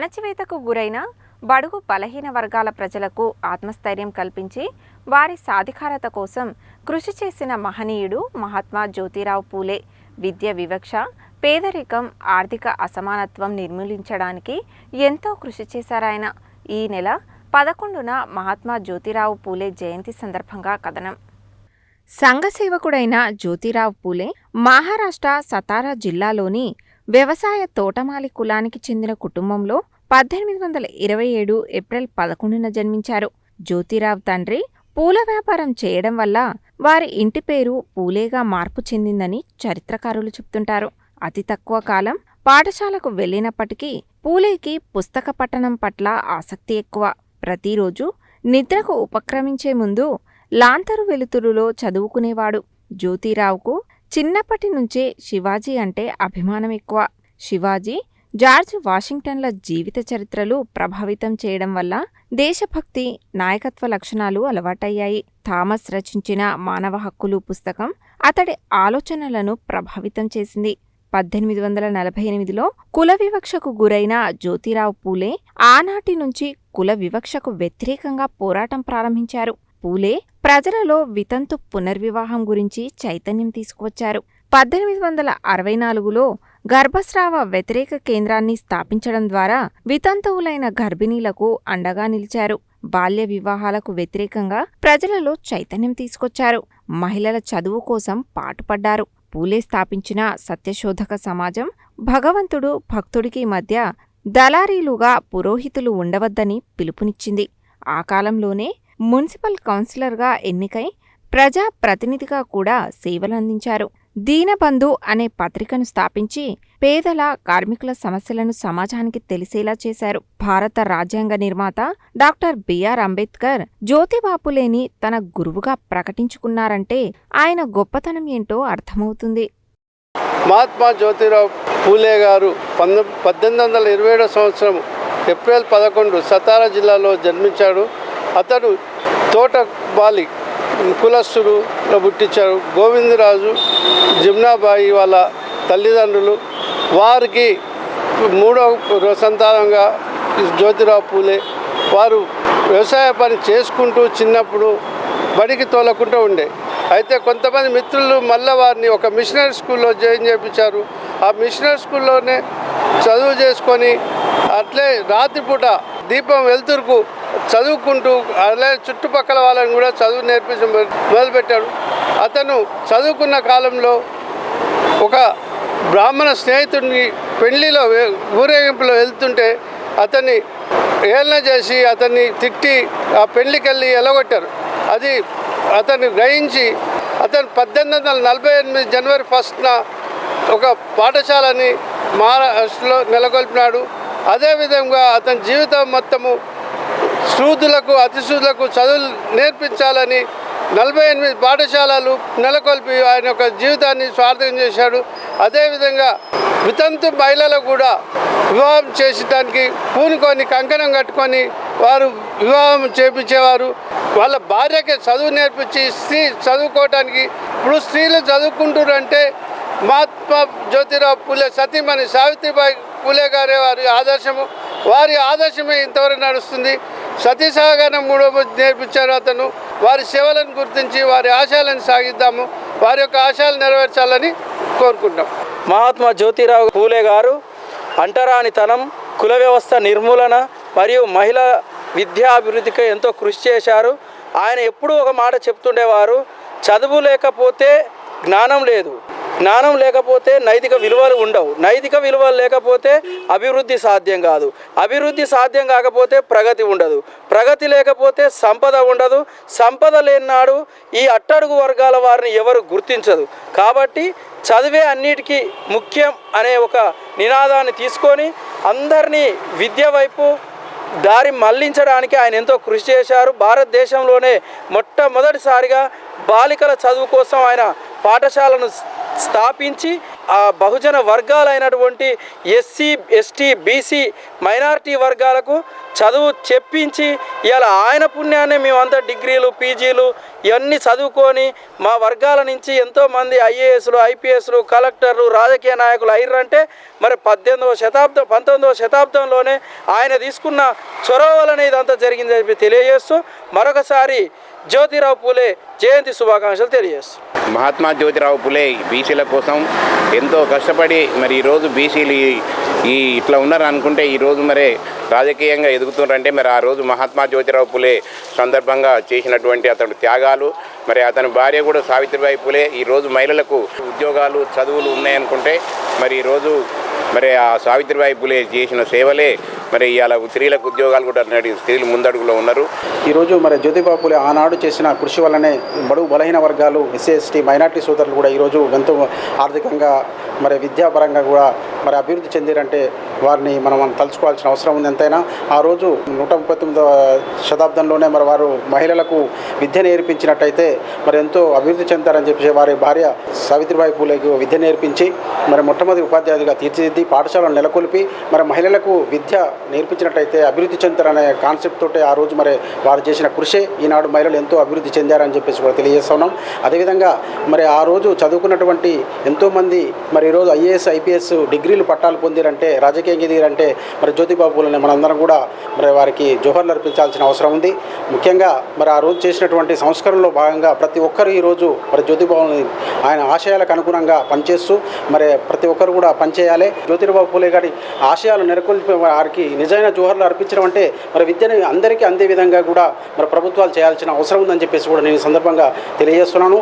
అణచివేతకు గురైన బడుగు బలహీన వర్గాల ప్రజలకు ఆత్మస్థైర్యం కల్పించి వారి సాధికారత కోసం కృషి చేసిన మహనీయుడు మహాత్మా జ్యోతిరావు పూలే విద్య వివక్ష పేదరికం ఆర్థిక అసమానత్వం నిర్మూలించడానికి ఎంతో కృషి చేశారాయన. ఈ నెల పదకొండున మహాత్మా జ్యోతిరావు పూలే జయంతి సందర్భంగా కథనం. సంఘసేవకుడైన జ్యోతిరావు పూలే మహారాష్ట్ర సతారా జిల్లాలోని వ్యవసాయ తోటమాలి కులానికి చెందిన కుటుంబంలో పద్దెనిమిది వందల ఇరవై ఏడు ఏప్రిల్ పదకొండున జన్మించారు. జ్యోతిరావు తండ్రి పూల వ్యాపారం చేయడం వల్ల వారి ఇంటి పేరు పూలేగా మార్పు చెందిందని చరిత్రకారులు చెప్తుంటారు. అతి తక్కువ కాలం పాఠశాలకు వెళ్ళినప్పటికీ పూలేకి పుస్తక పఠనం పట్ల ఆసక్తి ఎక్కువ. ప్రతిరోజు నిద్రకు ఉపక్రమించే ముందు లాంతరు వెలుతురులో చదువుకునేవాడు. జ్యోతిరావుకు చిన్నప్పటి నుంచే శివాజీ అంటే అభిమానం ఎక్కువ. శివాజీ జార్జ్ వాషింగ్టన్ల జీవిత చరిత్రలు ప్రభావితం చేయడం వల్ల దేశభక్తి నాయకత్వ లక్షణాలు అలవాటయ్యాయి. థామస్ రచించిన మానవ హక్కులు పుస్తకం అతడి ఆలోచనలను ప్రభావితం చేసింది. పద్దెనిమిది వందల నలభై ఎనిమిదిలో కుల వివక్షకు గురైన జ్యోతిరావు పూలే ఆనాటి నుంచి కుల వివక్షకు వ్యతిరేకంగా పోరాటం ప్రారంభించారు. పూలే ప్రజలలో వితంతు పునర్వివాహం గురించి చైతన్యం తీసుకువచ్చారు. పద్దెనిమిది వందల అరవై నాలుగులో గర్భస్రావ వ్యతిరేక కేంద్రాన్ని స్థాపించడం ద్వారా వితంతువులైన గర్భిణీలకు అండగా నిలిచారు. బాల్య వివాహాలకు వ్యతిరేకంగా ప్రజలలో చైతన్యం తీసుకొచ్చారు. మహిళల చదువు కోసం పాటుపడ్డారు. పూలే స్థాపించిన సత్యశోధక సమాజం భగవంతుడు భక్తుడికి మధ్య దళారీలుగా పురోహితులు ఉండవద్దని పిలుపునిచ్చింది. ఆ కాలంలోనే మున్సిపల్ కౌన్సిలర్గా ఎన్నికై ప్రజా ప్రతినిధిగా కూడా సేవలందించారు దీనబంధు అనే పత్రికను స్థాపించి పేదల కార్మికుల సమస్యలను సమాజానికి తెలిసేలా చేశారు. భారత రాజ్యాంగ నిర్మాత డాక్టర్ బిఆర్ అంబేద్కర్ జ్యోతిబాపులేని తన గురువుగా ప్రకటించుకున్నారంటే ఆయన గొప్పతనం ఏంటో అర్థమవుతుంది. మహాత్మా జ్యోతిరావు పూలే గారు పంతొమ్మిది పద్దెనిమిది వందల ఇరవై ఏడో సంవత్సరం ఏప్రిల్ పదకొండు సతారా జిల్లాలో జన్మించాడు. అతడు తోటబాలి కులస్తుడు పుట్టించారు గోవిందరాజు జిమ్నాబాయి వాళ్ళ తల్లిదండ్రులు వారికి మూడవ సంతానంగా జ్యోతిరావు పూలే. వారు వ్యవసాయ పని చేసుకుంటూ చిన్నప్పుడు బడికి తోలకుంటూ ఉండే. అయితే కొంతమంది మిత్రులు మళ్ళీ వారిని ఒక మిషనరీ స్కూల్లో జాయిన్ చేయించారు. ఆ మిషనరీ స్కూల్లోనే చదువు చేసుకొని అట్లే రాత్రిపూట దీపం వెలుతురుకు చదువుకుంటూ అలాగే చుట్టుపక్కల వాళ్ళని కూడా చదువు నేర్పించడం మొదలుపెట్టాడు. అతను చదువుకున్న కాలంలో ఒక బ్రాహ్మణ స్నేహితుడిని పెళ్ళిలో ఊరేగింపులో వెళ్తుంటే అతన్ని ఏలన చేసి అతన్ని తిట్టి ఆ పెళ్ళికి వెళ్ళి ఎలగొట్టారు. అది అతన్ని గ్రహించి అతను పద్దెనిమిది వందల నలభై ఎనిమిది జనవరి ఫస్ట్న ఒక పాఠశాలని మహారాష్ట్రలో నెలకొల్పినాడు. అదేవిధంగా అతని జీవితం మొత్తము శూద్రులకు అతిశూద్రులకు చదువులు నేర్పించాలని నలభై ఎనిమిది పాఠశాలలు నెలకొల్పి ఆయన యొక్క జీవితాన్ని స్వార్థం చేశాడు. అదేవిధంగా వితంతు మహిళలు కూడా వివాహం చేసడానికి పూనుకొని కంకణం కట్టుకొని వారు వివాహం చేపించేవారు. వాళ్ళ భార్యకి చదువు నేర్పించి స్త్రీ చదువుకోవటానికి ఇప్పుడు స్త్రీలు చదువుకుంటారంటే మహాత్మా జ్యోతిరావు పూలే సతీమణి సావిత్రిబాయి పూలే గారే వారి ఆదర్శము. వారి ఆదర్శమే ఇంతవరకు నడుస్తుంది. సతీసాగరం సహగమనం మూడో నేర్పించారు అతను. వారి సేవలను గుర్తించి వారి ఆశయాలను సాగిద్దాము. వారి యొక్క ఆశయాలు నెరవేర్చాలని కోరుకుంటాం మహాత్మా జ్యోతిరావు పూలే గారు అంటరానితనం కుల వ్యవస్థ నిర్మూలన మరియు మహిళా విద్యా అభివృద్ధికి ఎంతో కృషి చేశారు. ఆయన ఎప్పుడూ ఒక మాట చెప్తుండేవారు చదువు లేకపోతే జ్ఞానం లేదు. జ్ఞానం లేకపోతే నైతిక విలువలు ఉండవు. నైతిక విలువలు లేకపోతే అభివృద్ధి సాధ్యం కాదు. అభివృద్ధి సాధ్యం కాకపోతే ప్రగతి ఉండదు. ప్రగతి లేకపోతే సంపద ఉండదు. సంపద లేనాడు ఈ అట్టడుగు వర్గాల వారిని ఎవరు గుర్తించదు. కాబట్టి చదివే అన్నిటికీ ముఖ్యం అనే ఒక నినాదాన్ని తీసుకొని అందరినీ విద్య వైపు దారి మళ్ళించడానికి ఆయన ఎంతో కృషి చేశారు. భారతదేశంలోనే మొట్టమొదటిసారిగా బాలికల చదువు కోసం ఆయన పాఠశాలను స్థాపించి ఆ బహుజన వర్గాలైనటువంటి ఎస్సీ ఎస్టీ బీసీ మైనారిటీ వర్గాలకు చదువు చెప్పించి ఇలా ఆయన పుణ్యాన్ని మేమంతా డిగ్రీలు పీజీలు ఇవన్నీ చదువుకొని మా వర్గాల నుంచి ఎంతోమంది ఐఏఎస్లు ఐపీఎస్లు కలెక్టర్లు రాజకీయ నాయకులు అయ్యారంటే మరి పద్దెనిమిదవ శతాబ్దం పంతొమ్మిదవ శతాబ్దంలోనే ఆయన తీసుకున్న చొరవ వలన ఇదంతా జరిగిందని చెప్పి తెలియజేస్తూ మరొకసారి జ్యోతిరావు పూలే జయంతి శుభాకాంక్షలు తెలియజేస్తున్నారు మహాత్మా జ్యోతిరావు పూలే బీసీల కోసం ఎంతో కష్టపడి మరి ఈరోజు బీసీలు ఈ- ఈ ఇట్లా ఉన్నారు అనుకుంటే ఈరోజు మరి రాజకీయంగా ఎదుగుతున్నారంటే మరి ఆ రోజు మహాత్మా జ్యోతిరావు పూలే సందర్భంగా చేసినటువంటి అతడు త్యాగాలు మరి అతని భార్య కూడా సావిత్రిబాయి పూలే ఈరోజు మహిళలకు ఉద్యోగాలు చదువులు ఉన్నాయనుకుంటే మరి ఈరోజు మరి ఆ సావిత్రిబాయి పూలే చేసిన సేవలే మరి ఇవాళ స్త్రీలకు ఉద్యోగాలు కూడా నేడు స్త్రీలు ముందడుగులో ఉన్నారు. ఈరోజు మరి జ్యోతిబాపులే ఆనాడు చేసిన కృషి వల్లనే బడుగు బలహీన వర్గాలు ఎస్సీ ఎస్టీ మైనార్టీ సోదరులు కూడా ఈరోజు ఎంతో ఆర్థికంగా మరి విద్యాపరంగా కూడా మరి అభివృద్ధి చెందిరంటే వారిని మనం తలుచుకోవాల్సిన అవసరం ఉంది ఎంతైనా. ఆ రోజు నూట ముప్పై తొమ్మిదవ శతాబ్దంలోనే మరి వారు మహిళలకు విద్య నేర్పించినట్టయితే మరి ఎంతో అభివృద్ధి చెందారని చెప్పి వారి భార్య సావిత్రిబాయి పూలేకు విద్య నేర్పించి మరి మొట్టమొదటి ఉపాధ్యాయులుగా తీర్చిదిద్ది పాఠశాలను నెలకొల్పి మరి మహిళలకు విద్య నేర్పించినట్టయితే అభివృద్ధి చెందుతారనే కాన్సెప్ట్ తోటే ఆ రోజు మరి వారు చేసిన కృషి. ఈనాడు మహిళలు ఎంతో అభివృద్ధి చెందారని చెప్పేసి కూడా తెలియజేస్తున్నాం అదేవిధంగా మరి ఆ రోజు చదువుకున్నటువంటి ఎంతోమంది మరి ఈరోజు ఐఏఎస్ ఐపీఎస్ డిగ్రీలు పట్టాలు పొందిరంటే రాజకీయంగా ఎదిగిరంటే మరి జ్యోతిబాబులని మనందరం కూడా మరి వారికి జోహర్లు అర్పించాల్సిన అవసరం ఉంది. ముఖ్యంగా మరి ఆ రోజు చేసినటువంటి సంస్కరణలో భాగంగా ప్రతి ఒక్కరు ఈరోజు మరి జ్యోతిబాబుని ఆయన ఆశయాలకు అనుగుణంగా పనిచేస్తూ మరి ప్రతి ఒక్కరు కూడా పనిచేయాలి. జ్యోతిబాబు పూలే గారి ఆశయాలు నెలకొల్పి వారికి నిజమైన జోహర్లు అర్పించడం అంటే మరి విద్యను అందరికీ అందే విధంగా కూడా మరి ప్రభుత్వాలు చేయాల్సిన అవసరం ఉందని చెప్పేసి కూడా నేను ఈ సందర్భంగా తెలియజేస్తున్నాను.